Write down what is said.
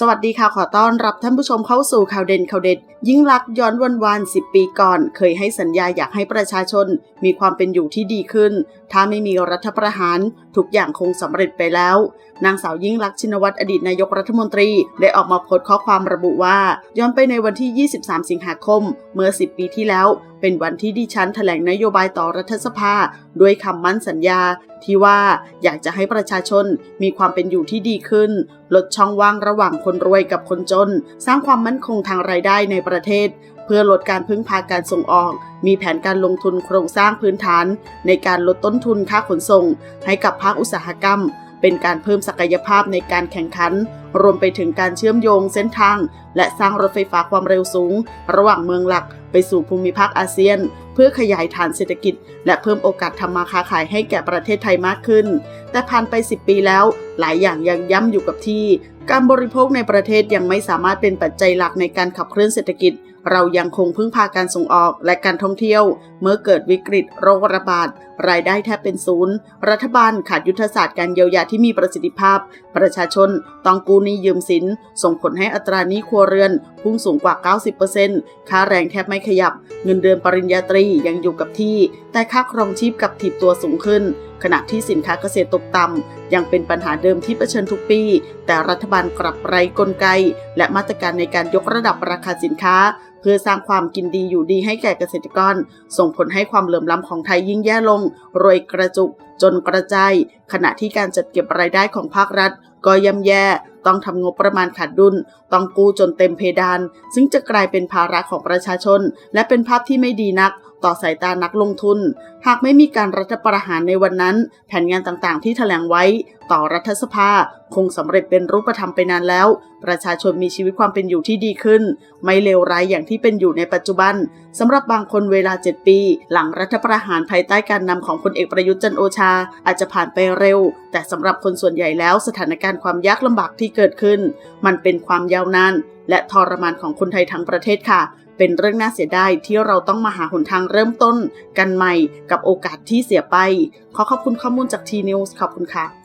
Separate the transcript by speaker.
Speaker 1: สวัสดีค่ะ ขอต้อนรับท่านผู้ชมเข้าสู่ข่าวเด่นข่าวเด็ด ยิ่งลักษณ์ย้อนวันวาน10ปีก่อน เคยให้สัญญาอยากให้ประชาชน มีความเป็นอยู่ที่ดีขึ้น ถ้าไม่มีรัฐประหาร ทุกอย่างคงสำเร็จไปแล้ว นางสาวยิ่งลักษณ์ชินวัตรอดีตนายกรัฐมนตรี ได้ออกมาโพสต์ข้อความระบุว่า ย้อนไปในวันที่ 23 สิงหาคม เมื่อ 10 ปีที่แล้ว เป็นวันที่ดิฉันแถลงนโยบายต่อรัฐสภาด้วยคำมั่นสัญญา ที่ว่าอยากจะให้ประชาชนมีความเป็นอยู่ที่ดีขึ้น ลดช่องว่างระหว่างคนรวยกับคนจน สร้างความมั่นคงทางรายได้ในประเทศ เพื่อลดการพึ่งพาการส่งออก มีแผนการลงทุนโครงสร้างพื้นฐาน ในการลดต้นทุนค่าขนส่ง ให้กับภาคอุตสาหกรรม เป็นการเพิ่มศักยภาพในการแข่งขัน รวมไปถึงการเชื่อมโยงเส้นทาง และสร้างรถไฟฟ้าความเร็วสูง ระหว่างเมืองหลักไปสู่ภูมิภาคอาเซียน เพื่อขยายฐานเศรษฐกิจ และเพิ่มโอกาสทำมาค้าขายให้แก่ประเทศไทยมากขึ้น แต่ผ่านไป 10 ปีแล้ว หลายอย่างยังย่ำอยู่กับที่ การบริโภคในประเทศยังไม่สามารถเป็นปัจจัยหลักในการขับเคลื่อนเศรษฐกิจ เรายังคงพึ่งพาการส่งออกและการท่องเที่ยว เมื่อเกิดวิกฤตโรคระบาด รายได้แทบเป็นศูนย์ รัฐบาลขาดยุทธศาสตร์การเยียวยาที่มีประสิทธิภาพ ประชาชนต้องกู้หนี้ยืมสิน ส่งผลให้อัตราหนี้ครัวเรือน พุ่งสูงกว่า 90%ค่าแรงแทบไม่ขยับ เงินเดือนปริญญาตรียังอยู่กับที่ แต่ค่าครองชีพกับถีบตัวสูงขึ้น ขณะที่สินค้าเกษตรตกต่ำยังเป็นปัญหาเดิมที่เผชิญทุกปี แต่รัฐบาลกลับไร้กลไก และมาตรการในการยกระดับราคาสินค้าเพื่อสร้างความกินดีอยู่ดีให้แก่เกษตรกร ส่งผลให้ความเหลื่อมล้ำของไทยยิ่งแย่ลง รวยกระจุก จนกระจายขณะที่การจัดเก็บรายได้ของภาครัฐ ก็ย่ำแย่ต้องทำงบประมาณขาดดุล ต้องกู้จนเต็มเพดาน ซึ่งจะกลายเป็นภาระของประชาชน และเป็นภาพที่ไม่ดีนักต่อสายตานักลงทุน หากไม่มีการรัฐประหารในวันนั้น แผนงานต่างๆ ที่แถลงไว้ ต่อรัฐสภา คงสำเร็จเป็นรูปธรรมไปนานแล้ว ประชาชนมีชีวิตความเป็นอยู่ที่ดีขึ้น ไม่เลวร้ายอย่างที่เป็นอยู่ในปัจจุบันสำหรับบางคนเวลา 7 ปี หลังรัฐประหารภายใต้การนำของพลเอกประยุทธ์จันโอชา อาจจะผ่านไปเร็ว แต่สำหรับคนส่วนใหญ่แล้วสถานการณ์ความยากลำบากที่เกิดขึ้น มันเป็นความยาวนานและทรมานของคนไทยทั้งประเทศค่ะ เป็นเรื่องน่าเสียดายที่เราต้องมาหาหนทางเริ่มต้น กันใหม่กับโอกาสที่เสียไป ขอขอบคุณข้อมูลจากทีนิวส์ขอบคุณค่ะ